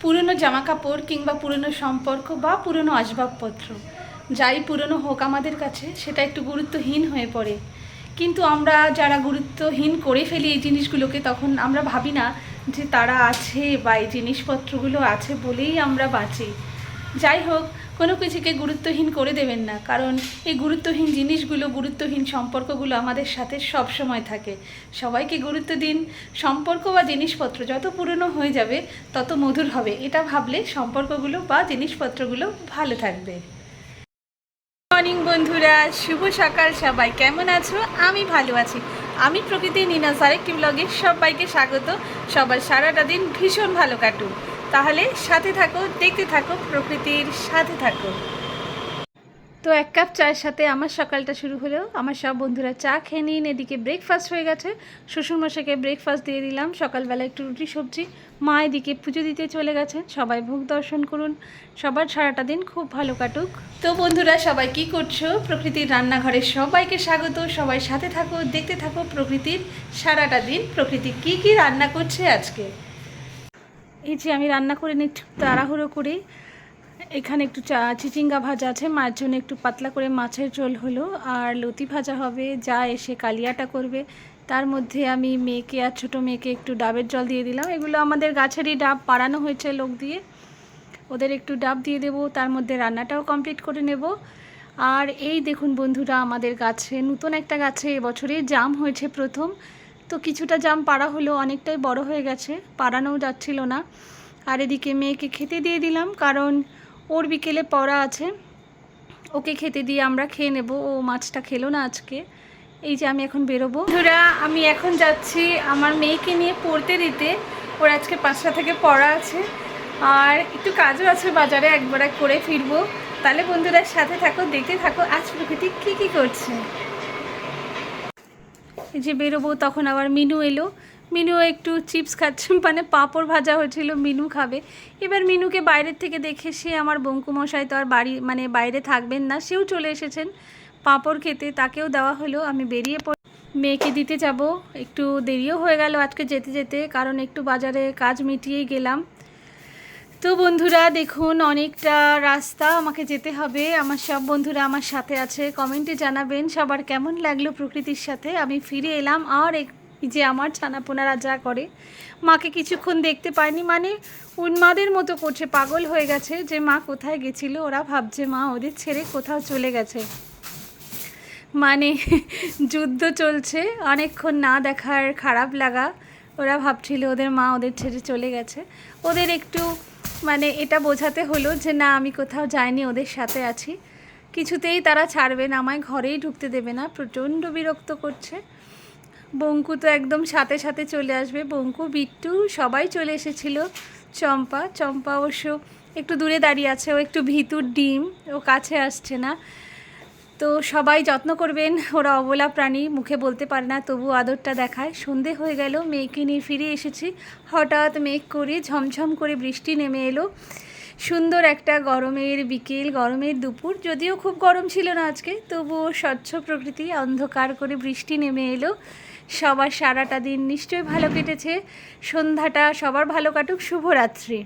পুরনো জামা কাপড় কিংবা পুরনো সম্পর্ক বা পুরনো আসবাবপত্র, যাই পুরনো হোক আমাদের কাছে, সেটা একটু গুরুত্বহীন হয়ে পড়ে। কিন্তু আমরা যারা গুরুত্বহীন করে ফেলি এই জিনিসগুলোকে, তখন আমরা ভাবি না যে তারা আছে বা এই জিনিসপত্রগুলো আছে বলেই আমরা বাঁচি। যাই হোক, কোনো কিছুকে গুরুত্বহীন করে দেবেন না, কারণ এই গুরুত্বহীন জিনিসগুলো, গুরুত্বহীন সম্পর্কগুলো আমাদের সাথে সব সময় থাকে। সবাইকে গুরুত্ব দিন, সম্পর্ক বা জিনিসপত্র যত পুরনো হয়ে যাবে, তত মধুর হবে। এটা ভাবলে সম্পর্কগুলো বা জিনিসপত্রগুলো ভালো থাকবে। মর্নিং বন্ধুরা, শুভ সকাল সবাই। কেমন আছো? আমি ভালো আছি। আমি প্রকৃতি নিনাস আরেকটি ব্লগে সবাইকে স্বাগত। সবার সারাটা দিন ভীষণ ভালো কাটুক। তাহলে সাথে থাকো, দেখতে থাকো, প্রকৃতির সাথে থাকো। তো এক কাপ চায়ের সাথে আমার সকালটা শুরু হলেও আমার সব বন্ধুরা চা খেয়ে নিন এদিকে ব্রেকফাস্ট হয়ে গেছে। শ্বশুরমশাইকে ব্রেকফাস্ট দিয়ে দিলাম। সকালবেলা একটু রুটি, সবজি। মা এদিকে পুজো দিতে চলে গেছেন। সবাই ভোগ দর্শন করুন। সবার সারাটা দিন খুব ভালো কাটুক। তো বন্ধুরা, সবাই কি করছ? প্রকৃতির রান্নাঘরে সবাইকে স্বাগত। সবাই সাথে থাকো, দেখতে থাকো প্রকৃতির সারাটা দিন। প্রকৃতি কি কি রান্না করছে আজকে? এই যে আমি রান্না করে একটু তাড়াহুড়ো করে। এখানে একটু চা, চিচিঙ্গা ভাজা আছে, মায়ের জন্য একটু পাতলা করে মাছের ঝোল হলো। আর লতি ভাজা হবে, যা এসে কালিয়াটা করবে। তার মধ্যে আমি মেয়েকে আর ছোটো মেয়েকে একটু ডাবের জল দিয়ে দিলাম। এগুলো আমাদের গাছেরই ডাব, পাড়ানো হয়েছে লোক দিয়ে। ওদের একটু ডাব দিয়ে দেবো, তার মধ্যে রান্নাটাও কমপ্লিট করে নেব। আর এই দেখুন বন্ধুরা, আমাদের গাছে, নতুন একটা গাছে এবছরে জাম হয়েছে প্রথম। তো কিছুটা জাম পাড়া হলো অনেকটাই বড় হয়ে গেছে, পাড়ানোও যাচ্ছিল না। আর এদিকে মেয়েকে খেতে দিয়ে দিলাম, কারণ ওর বিকেলে পড়া আছে। ওকে খেতে দিয়ে আমরা খেয়ে নেব, ও মাছটা খেলো না আজকে। এই যে আমি এখন বেরোবো। বন্ধুরা, আমি এখন যাচ্ছি আমার মেয়েকে নিয়ে পড়তে দিতে। ওর আজকে পাঁচটা থেকে পড়া আছে। আর একটু কাজও আছে বাজারে, একবার এক করে ফিরবো। তাহলে বন্ধুরা সাথে থাকো, দেখতে থাকো, আজ প্রকৃতি কী কী করছে। যে বেরোবো, তখন আবার মিনু এলো। মিনু একটু চিপস খাচ্ছে মানে পাঁপড় ভাজা হয়েছিল, মিনু খাবে। এবার মিনুকে বাইরের থেকে দেখে সে আমার বঙ্কুমশাই তো আর বাড়ি মানে বাইরে থাকবেন না, সেও চলে এসেছেন। পাঁপড় খেতে, তাকেও দেওয়া হলো, আমি বেরিয়ে পড়। মেয়েকে দিতে যাব, একটু দেরিও হয়ে গেল আজকে যেতে যেতে, কারণ একটু বাজারে কাজ মিটিয়েই গেলাম। তো বন্ধুরা, দেখুন, অনেকটা রাস্তা আমাকে যেতে হবে। আমার সব বন্ধুরা আমার সাথে আছে। কমেন্টে জানাবেন সবার কেমন লাগল প্রকৃতির সাথে। আমি ফিরে এলাম আর এক- যে আমার ছানাপোনারা যা করে। মাকে কিছুক্ষণ দেখতে পায়নি মানে উন্মাদের মতো করছে, পাগল হয়ে গেছে যে মা কোথায় গেছিল। ওরা ভাবছে, মা, ওদের ছেড়ে কোথাও চলে গেছে। মানে যুদ্ধ চলছে, অনেকক্ষণ না দেখার খারাপ লাগা। ওরা ভাবছিল, ওদের মা ওদের ছেড়ে চলে গেছে। ওদের একটু মানে এটা বোঝাতে হলো যে না, আমি কোথাও যাইনি, ওদের সাথে আছি। কিছুতেই তারা ছাড়বে না, আমায় ঘরেই ঢুকতে দেবে না, প্রচণ্ড বিরক্ত করছে। বঙ্কু তো একদম সাথে সাথে চলে আসবে। বঙ্কু, বিট্টু সবাই চলে এসেছিল। চম্পা চম্পা অবশ্য একটু দূরে দাঁড়িয়ে আছে, ও একটু ভিতুর ডিম, ও কাছে আসছে না। তো সবাই যত্ন করবেন, ওরা অবলা প্রাণী, মুখে বলতে পারে না তবু আদরটা দেখায়। সন্ধে হয়ে গেল, মেয়েকে নিয়ে ফিরে এসেছি। হঠাৎ মেঘ করে ঝমঝম করে বৃষ্টি নেমে এলো। সুন্দর একটা গরমের বিকেল, গরমের দুপুর। যদিও খুব গরম ছিল না আজকে, তবুও স্বচ্ছ প্রকৃতি, অন্ধকার করে বৃষ্টি নেমে এলো। সবার সারাটা দিন নিশ্চয়ই ভালো কেটেছে। সন্ধ্যাটা সবার ভালো কাটুক। শুভরাত্রি।